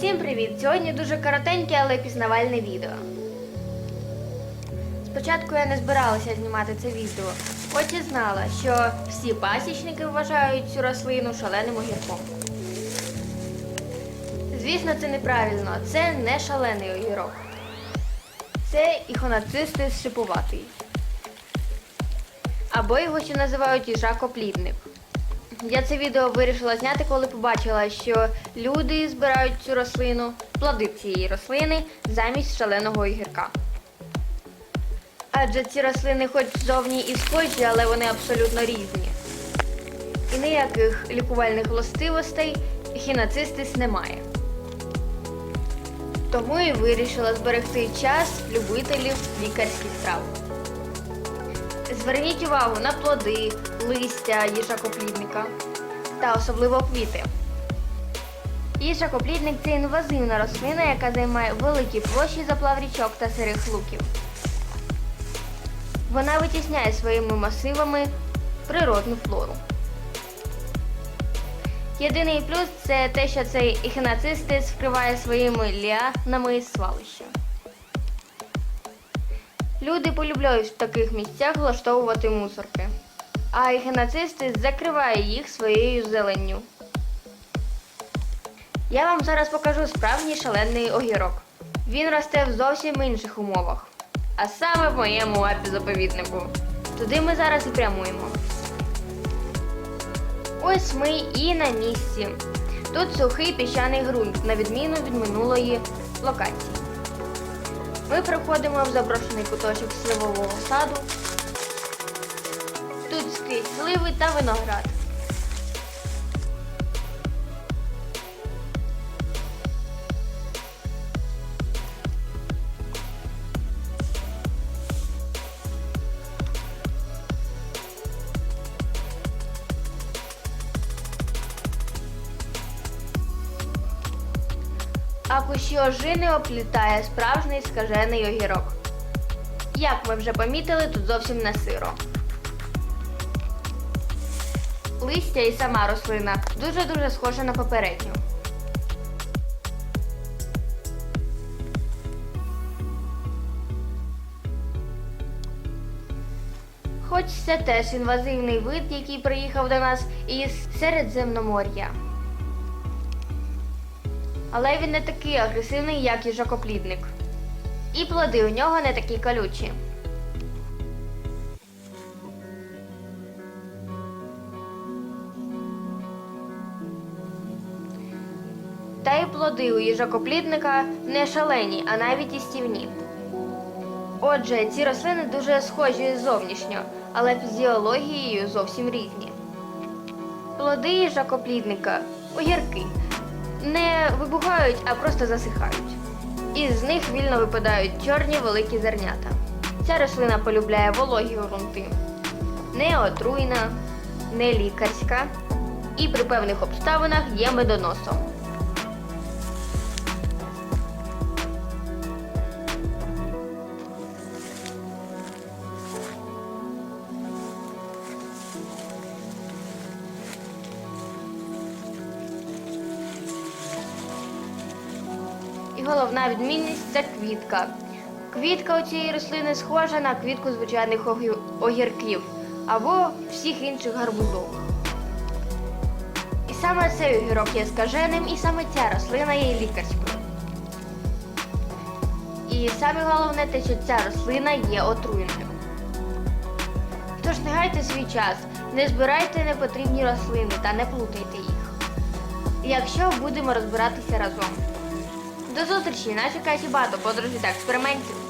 Всім привіт! Сьогодні дуже коротеньке, але пізнавальне відео. Спочатку я не збиралася знімати це відео, хоч і знала, що всі пасічники вважають цю рослину шаленим огірком. Звісно, це неправильно, це не шалений огірок. Це іхонацистис шипуватий. Або його ще називають їжакоплідник. Я це відео вирішила зняти, коли побачила, що люди збирають цю рослину, плоди цієї рослини замість шаленого огірка. Адже ці рослини хоч зовні і схожі, але вони абсолютно різні. І ніяких лікувальних властивостей хіноцистис немає. Тому і вирішила зберегти час любителів лікарських трав. Зверніть увагу на плоди, листя їжакоплідника та особливо квіти. Їжакоплідник це інвазивна рослина, яка займає великі площі заплав річок та сирих луків. Вона витісняє своїми масивами природну флору. Єдиний плюс це те, що цей ехінацистис вкриває своїми ліанами свалища. Люди полюбляють в таких місцях влаштовувати мусорки, а ехінацистис закриває їх своєю зеленню. Я вам зараз покажу справжній шалений огірок. Він росте в зовсім інших умовах, а саме в моєму апізаповіднику. Туди ми зараз і прямуємо. Ось ми і на місці. Тут сухий піщаний ґрунт, на відміну від минулої локації. Ми приходимо в заброшений куточок сливового саду. Тут скрізь сливи та виноград. А кущі ожини оплітає справжній скажений огірок. Як ми вже помітили, тут зовсім не сиро. Листя і сама рослина дуже-дуже схожа на попередню. Хоч це теж інвазивний вид, який приїхав до нас із Середземномор'я. Але він не такий агресивний, як їжакоплідник. І плоди у нього не такі колючі. Та й плоди у їжакоплідника не шалені, а навіть і стівні. Отже, ці рослини дуже схожі зовнішньо, але фізіологією зовсім різні. Плоди їжакоплідника огірки не вибухають, а просто засихають. Із них вільно випадають чорні великі зернята. Ця рослина полюбляє вологі ґрунти, не отруйна, не лікарська і при певних обставинах є медоносом. І головна відмінність це квітка. Квітка у цієї рослини схожа на квітку звичайних огірків або всіх інших гарбузових. І саме цей огірок є скаженим, і саме ця рослина є лікарською. І саме головне те, що ця рослина є отруйною. Тож не гайте свій час, не збирайте непотрібні рослини та не плутайте їх. Якщо будемо розбиратися разом. До зустрічі! наші чекає Бато, багато та експериментів.